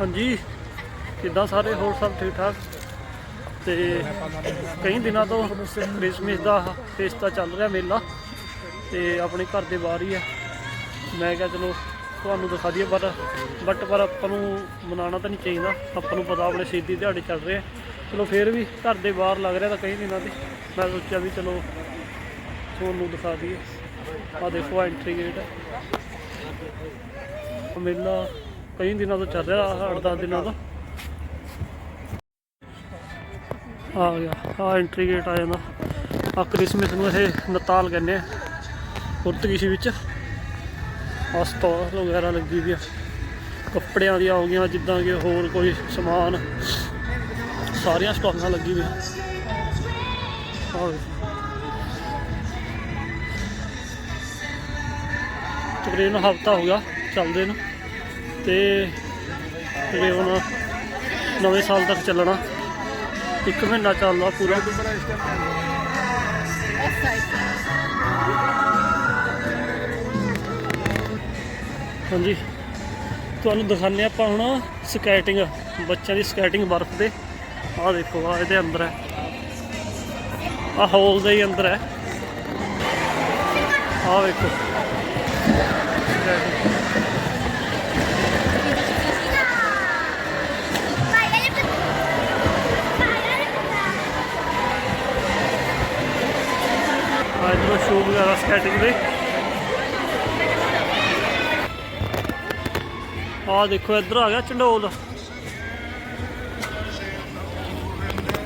ਹਾਂਜੀ, ਕਿੱਦਾਂ ਸਾਰੇ? ਹੋਰ ਸਭ ਠੀਕ ਠਾਕ ਤੇ ਕਈ ਦਿਨਾਂ ਤੋਂ ਕ੍ਰਿਸਮਸ ਦਾ ਫੇਸਟਾ ਚੱਲ ਰਿਹਾ ਮੇਲਾ ਤੇ ਆਪਣੇ ਘਰ ਦੇ ਬਾਹਰ ਹੀ ਹੈ। ਮੈਂ ਕਿਹਾ ਚਲੋ ਤੁਹਾਨੂੰ ਦਿਖਾ ਦਈਏ, ਪਰ ਬਟ ਪਰ ਆਪਾਂ ਨੂੰ ਮਨਾਉਣਾ ਤਾਂ ਨਹੀਂ ਚਾਹੀਦਾ। ਆਪਾਂ ਨੂੰ ਪਤਾ ਆਪਣੇ ਸ਼ਹੀਦੀ ਦਿਹਾੜੇ ਚੱਲ ਰਹੇ ਚਲੋ ਫੇਰ ਵੀ ਘਰ ਦੇ ਬਾਹਰ ਲੱਗ ਰਿਹਾ ਤਾਂ ਕਈ ਦਿਨਾਂ ਤੇ। ਮੈਂ ਸੋਚਿਆ ਵੀ ਚਲੋ ਤੁਹਾਨੂੰ ਦਿਖਾ ਦਈਏ। ਆ ਦੇਖੋ ਐਂਟਰੀ ਗੇਟ ਹੈ। ਮੇਲਾ ਕਈ ਦਿਨਾਂ ਤੋਂ ਚੱਲ ਰਿਹਾ 8-10 ਦਿਨਾਂ ਤੋਂ। ਆ ਗਿਆ, ਆ ਐਂਟਰੀ ਗੇਟ ਆ ਜਾਂਦਾ। ਆ ਕ੍ਰਿਸਮਸ ਨੂੰ ਇਹ ਨਤਾਲ ਕਹਿੰਦੇ ਆ ਪੁਰਤਗੀਜ਼ੀ ਵਿੱਚ। ਆ ਵਗੈਰਾ ਲੱਗੀ ਵੀ ਆ। ਕੱਪੜਿਆਂ ਦੀਆਂ ਹੋ ਗਈਆਂ, ਜਿੱਦਾਂ ਕਿ ਹੋਰ ਕੋਈ ਸਮਾਨ। ਸਾਰੀਆਂ ਸਟਾਲਾਂ ਲੱਗੀ ਵੀ ਆ ਤਕਰੀਬਨ ਹਫਤਾ ਹੋ ਗਿਆ ਚੱਲਦੇ ਨੂੰ। ਤੇ ਤਕਰੀਬਨ ਨਵੇਂ ਸਾਲ ਤੱਕ ਚੱਲਣਾ। ਇੱਕ ਮਹੀਨਾ ਚੱਲਦਾ ਪੂਰਾ। ਹਾਂਜੀ। ਤੁਹਾਨੂੰ ਦਿਖਾਉਂਦੇ ਹਾਂ ਆਪਾਂ ਹੁਣ ਸਕੇਟਿੰਗ ਬੱਚਿਆਂ ਦੀ ਸਕੇਟਿੰਗ ਬਰਫ਼ ਤੇ। ਆਹ ਦੇਖੋ ਆ ਇਹਦੇ ਅੰਦਰ ਹੈ। ਆਹ ਹੋਲ ਦੇ ਹੀ ਅੰਦਰ ਹੈ। ਆਹ ਵੇਖੋ। skating। ਸ਼ੂ ਵਗੈਰਾ ਸਕੇਟਿੰਗ ਦੇ। ਆ ਦੇਖੋ, ਇੱਧਰ ਆ ਗਿਆ ਚੰਡੋਲ।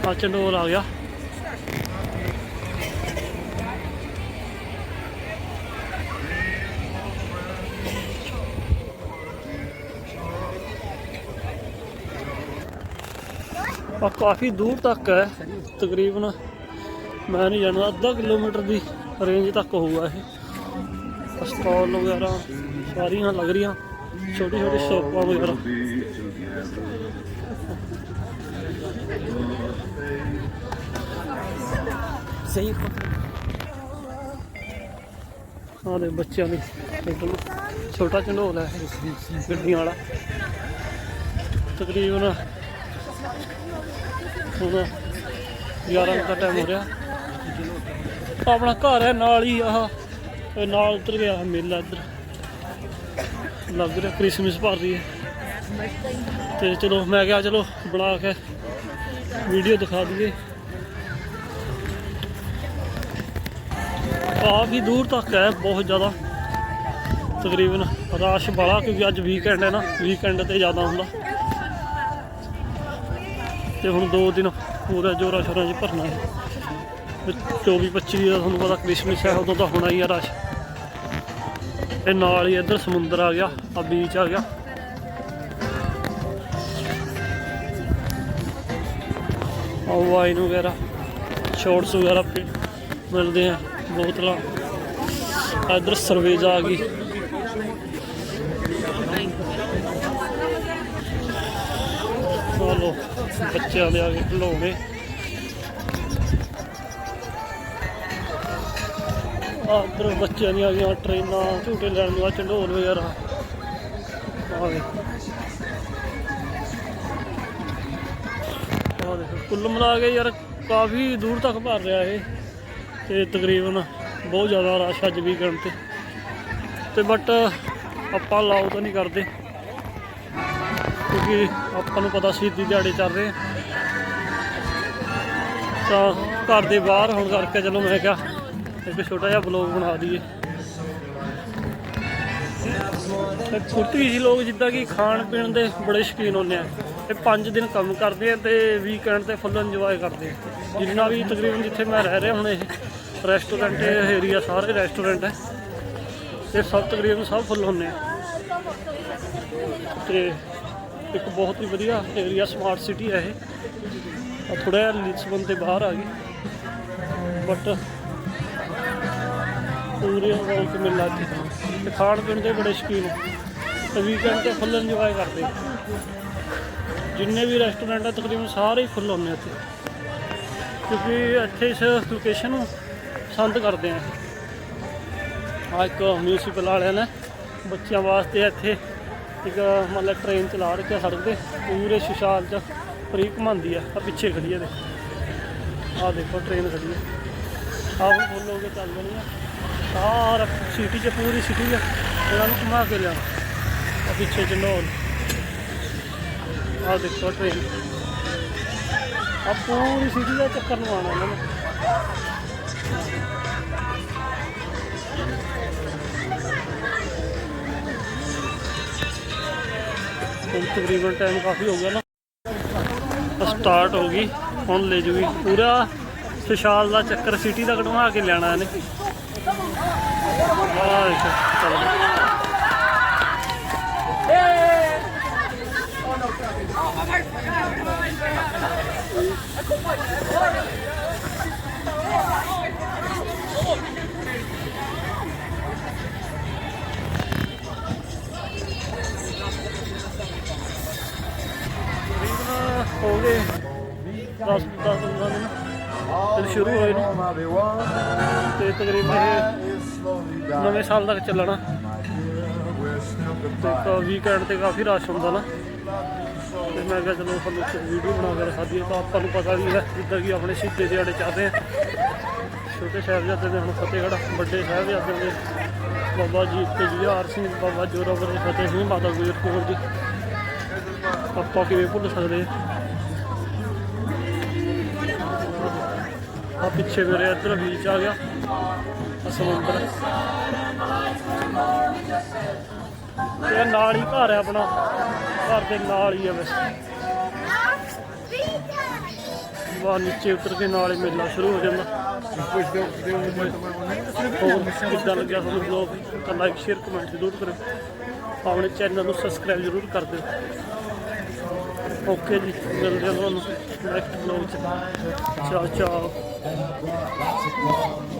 ਆ ਚੰਡੋਲ ਆ ਗਿਆ। ਆ ਕਾਫੀ ਦੂਰ ਤੱਕ ਹੈ, ਤਕਰੀਬਨ। ਮੈਂ ਨਹੀਂ ਜਾਣਦਾ, ਅੱਧਾ ਕਿਲੋਮੀਟਰ ਦੀ ਰੇਂਜ ਤੱਕ ਹੋਊਗਾ ਇਹ। ਸਟਾਲ ਵਗੈਰਾ, ਸਾਰੀਆਂ ਲੱਗ ਰਹੀਆਂ। ਛੋਟੀ ਛੋਟੀ ਸ਼ੋਪਾਂ ਵਗੈਰਾ। ਸਹੀ ਆਹ ਦੇ ਬੱਚਿਆਂ ਦੀ। ਖੇਡਣ ਛੋਟਾ ਝੰਡੋਲ ਹੈ ਗੱਡੀਆਂ ਵਾਲਾ। ਤਕਰੀਬਨ ਹੁਣ 11 ਵਜੇ ਦਾ ਟਾਈਮ ਹੋ ਰਿਹਾ। ਆਪਣਾ ਘਰ ਹੈ, ਨਾਲ ਹੀ ਆਹ, ਇਹ ਨਾਲ ਉਤਰ ਗਿਆ ਮੇਲਾ ਇੱਧਰ। ਲੱਗ ਰਿਹਾ ਕ੍ਰਿਸਮਸ ਭਰ ਰਹੀ ਹੈ। ਤੇ ਚਲੋ, ਮੈਂ ਕਿਹਾ ਚਲੋ, ਬਣਾ ਕੇ ਵੀਡੀਓ ਦਿਖਾ ਦਈਏ। ਕਾਫੀ ਦੂਰ ਤੱਕ ਹੈ, ਬਹੁਤ ਜ਼ਿਆਦਾ। ਤਕਰੀਬਨ ਰਸ਼ ਬੜਾ, ਕਿਉਂਕਿ ਅੱਜ ਵੀਕਐਂਡ ਹੈ ਨਾ ਵੀਕਐਂਡ ਤੇ ਜ਼ਿਆਦਾ ਹੁੰਦਾ। ਤੇ ਹੁਣ ਦੋ ਦਿਨ ਪੂਰਾ ਜੋਰਾ ਸ਼ੋਰਾਂ 'ਚ ਭਰਨਾ ਹੈ। 24 25 ਦਾ ਤੁਹਾਨੂੰ ਪਤਾ ਕ੍ਰਿਸਮਸ ਹੈ, ਉਦੋਂ ਤਾਂ ਹੋਣਾ ਹੀ ਆ ਰਸ਼। ਤੇ ਨਾਲ ਹੀ ਇੱਧਰ ਸਮੁੰਦਰ ਆ ਗਿਆ, ਆ ਬੀਚ ਆ ਗਿਆ। ਆ ਵਾਈਨ ਵਗੈਰਾ ਸ਼ਾਰਟਸ ਵਗੈਰਾ ਪੀ- ਮਿਲਦੇ ਆ ਬੋਤਲਾਂ। ਇੱਧਰ ਸਰਵੇਜ ਆ ਗਈ। ਚਲੋ ਬੱਚਿਆਂ ਦੇ ਆ ਗਏ ਖਿਡੌਣੇ ਆ ਇੱਧਰ ਬੱਚਿਆਂ ਦੀਆਂ ਆ ਗਈਆਂ ਟ੍ਰੇਨਾਂ, ਝੂਟੇ ਲੈਣ ਨੂੰ ਆ ਝੰਡੋਲ ਵਗੈਰਾ। ਆ ਗਏ ਆ ਦੇਖੋ, ਕੁੱਲ ਮਿਲਾ ਕੇ ਯਾਰ ਕਾਫੀ ਦੂਰ ਤੱਕ ਭਰ ਰਿਹਾ ਇਹ। ਤੇ ਤਕਰੀਬਨ ਬਹੁਤ ਜ਼ਿਆਦਾ ਰਸ਼ ਅੱਜ ਵੀਕਐਂਡ ਤੇ। ਤੇ ਬਟ ਆਪਾਂ ਲਾਓ ਤਾਂ ਨਹੀਂ ਕਰਦੇ। ਕਿਉਂਕਿ ਆਪਾਂ ਨੂੰ ਪਤਾ ਸ਼ਹੀਦੀ ਦਿਹਾੜੇ ਚੱਲ ਰਹੇ ਤਾਂ ਘਰ ਦੇ ਬਾਹਰ ਹੋਣ ਕਰਕੇ ਚਲੋ ਮੈਂ ਕਿਹਾ ਇੱਕ ਛੋਟਾ ਜਿਹਾ ਬਲੌਗ ਬਣਾ ਦਈਏ। ਤੇ ਛੋਟੀ ਜਿਹੀ ਲੋਕ ਜਿੱਦਾਂ ਕਿ ਖਾਣ ਪੀਣ ਦੇ ਬੜੇ ਸ਼ੌਕੀਨ ਹੁੰਦੇ ਆ। ਤੇ 5 ਦਿਨ ਕੰਮ ਕਰਦੇ ਆ ਤੇ ਵੀਕਐਂਡ ਤੇ ਫੁੱਲ ਇੰਜੋਏ ਕਰਦੇ ਆ। ਜਿੰਨਾ ਵੀ ਤਕਰੀਬਨ ਜਿੱਥੇ ਮੈਂ ਰਹਿ ਰਿਹਾ ਹੁਣ ਇਹ ਰੈਸਟੋਰੈਂਟ ਏਰੀਆ ਸਾਰੇ ਰੈਸਟੋਰੈਂਟ ਹੈ ਤੇ ਸਭ ਤਕਰੀਬਨ ਸਭ ਫੁੱਲ ਹੁੰਦੇ ਆ। ਤੇ ਇੱਕ ਬਹੁਤ ਹੀ ਵਧੀਆ ਏਰੀਆ ਸਮਾਰਟ ਸਿਟੀ ਹੈ ਇਹ। ਥੋੜਾ ਜਿਹਾ ਲਿਸਬਨ 'ਤੇ ਬਾਹਰ ਆ ਗਈ ਬਟ ਪੂਰੇ ਇੱਕ ਮੇਲਾ ਇੱਥੇ ਤੇ ਖਾਣ ਪੀਣ ਦੇ ਬੜੇ ਸ਼ੌਕੀਨ ਆ। ਤੇ ਵੀਕਐਂਡ ਤੇ ਫੁੱਲ ਇੰਜੋਏ ਕਰਦੇ। ਜਿੰਨੇ ਵੀ ਰੈਸਟੋਰੈਂਟ ਆ, ਤਕਰੀਬਨ ਸਾਰੇ ਹੀ ਫੁੱਲ ਹੁੰਦੇ ਇੱਥੇ ਕਿਉਂਕਿ ਇੱਥੇ ਇਸ ਲੋਕੇਸ਼ਨ ਨੂੰ ਪਸੰਦ ਕਰਦੇ ਆ। ਆ ਇੱਕ ਮਿਊਨਿਸਪਲ ਵਾਲਿਆਂ ਨੇ ਬੱਚਿਆਂ ਵਾਸਤੇ ਇੱਥੇ ਇੱਕ ਮਤਲਬ ਟ੍ਰੇਨ ਚਲਾ ਰੱਖਿਆ ਸੜਕ ਤੇ। ਪੂਰੇ ਸ਼ੁਸ਼ਾਲ ਚ ਫਰੀ ਘੁਮਾਉਂਦੀ ਆ। ਆ ਪਿੱਛੇ ਖੜੀ ਆ ਦੇ ਆ ਦੇਖੋ ਟ੍ਰੇਨ ਖੜੀ ਆ। ਆਹ ਫੁੱਲ ਹੋ ਕੇ ਚੱਲ ਜਾਣੀ ਆ। ਸਾਰਾ ਸਿਟੀ ਚ, ਪੂਰੀ ਸਿਟੀ ਚ। ਇਹਨਾਂ ਨੂੰ ਘੁਮਾ ਕੇ ਲਿਆ ਆ ਪਿੱਛੇ ਜਨੋਲ ਆ ਦੇਖੋ ਟ੍ਰੇਨ ਆ ਪੂਰੀ ਸਿਟੀ ਦਾ ਚੱਕਰ ਲਵਾਉਣਾ ਇਹਨਾਂ ਨੂੰ। ਹੁਣ ਤਕਰੀਬਨ ਟਾਈਮ ਕਾਫੀ ਹੋ ਗਿਆ ਨਾ। ਸਟਾਰਟ ਹੋ ਗਈ। ਹੁਣ ਲੈ ਜੂਗੀ ਪੂਰਾ। ਵਿਸ਼ਾਲ ਦਾ ਚੱਕਰ ਸਿਟੀ ਦਾ ਕਢਵਾ ਕੇ ਲੈਣਾ ਇਹਨੇ। ਆਹ ਦੇਖੋ ਚਲੋ ਤਕਰੀਬਨ ਹੋ ਗਏ 10 10 ਦਿਨ ਫਿਰ ਸ਼ੁਰੂ ਹੋਏ ਨਵੇਂ ਸਾਲ ਤੱਕ ਚੱਲਣਾ। ਤੇ ਵੀਕਐਂਡ ਤੇ ਕਾਫੀ ਰਸ਼ ਹੁੰਦਾ ਨਾ। ਤੇ ਮੈਂ ਕਿਹਾ ਚਲੋ ਤੁਹਾਨੂੰ ਇੱਕ ਵੀਡੀਓ ਬਣਾ ਕੇ ਦਿਖਾ ਦਈਏ। ਤਾਂ ਆਪਾਂ ਨੂੰ ਪਤਾ ਵੀ ਹੈ ਜਿੱਦਾਂ ਕਿ ਆਪਣੇ ਸ਼ਹੀਦੇ ਦਿਹਾੜੇ ਚੱਲਦੇ ਆ। ਛੋਟੇ ਸਾਹਿਬਜ਼ਾਦੇ ਦੇ ਹੁਣ ਫਤਿਹਗੜ੍ਹ, ਵੱਡੇ ਸਾਹਿਬਜ਼ਾਦੇ ਦੇ ਬਾਬਾ ਜੀ ਤੇ ਜੁਝਾਰ ਸਿੰਘ, ਬਾਬਾ ਜੋਰਾਵਰ ਫਤਿਹ ਸਿੰਘ, ਮਾਤਾ ਗੁਜਰ ਕੌਰ ਜੀ। ਆਪਾਂ ਕਿਵੇਂ ਭੁੱਲ ਸਕਦੇ ਆ? ਪਿੱਛੇ ਮੇਰੇ ਇੱਧਰ ਬੀਚ ਆ ਗਿਆ। ਆ ਸਮੁੰਦਰ। ਇਹ ਨਾਲ ਹੀ ਘਰ ਹੈ ਆਪਣਾ। ਘਰ ਦੇ ਨਾਲ ਹੀ ਹੈ ਬਸ। ਵਾ ਨੀਚੇ ਉਤਰ ਕੇ ਨਾਲ ਹੀ ਮੇਲਾ ਸ਼ੁਰੂ ਹੋ ਜਾਂਦਾ। ਹੋਰ ਕਿੱਦਾਂ ਲੱਗਿਆ ਤੁਹਾਨੂੰ ਬਲੌਗ ਤਾਂ ਲਾਈਕ ਸ਼ੇਅਰ ਕਮੈਂਟ ਜ਼ਰੂਰ ਕਰੋ ਆਪਣੇ ਚੈਨਲ ਨੂੰ ਸਬਸਕ੍ਰਾਈਬ ਜ਼ਰੂਰ ਕਰ ਦਿਓ। ਓਕੇ ਜੀ, ਮਿਲਦੇ ਹਾਂ ਤੁਹਾਨੂੰ ਨੈਕਸਟ ਬਲੌਗ ਚ। ਚਾਓ ਚਾਓ and I brought lots of love.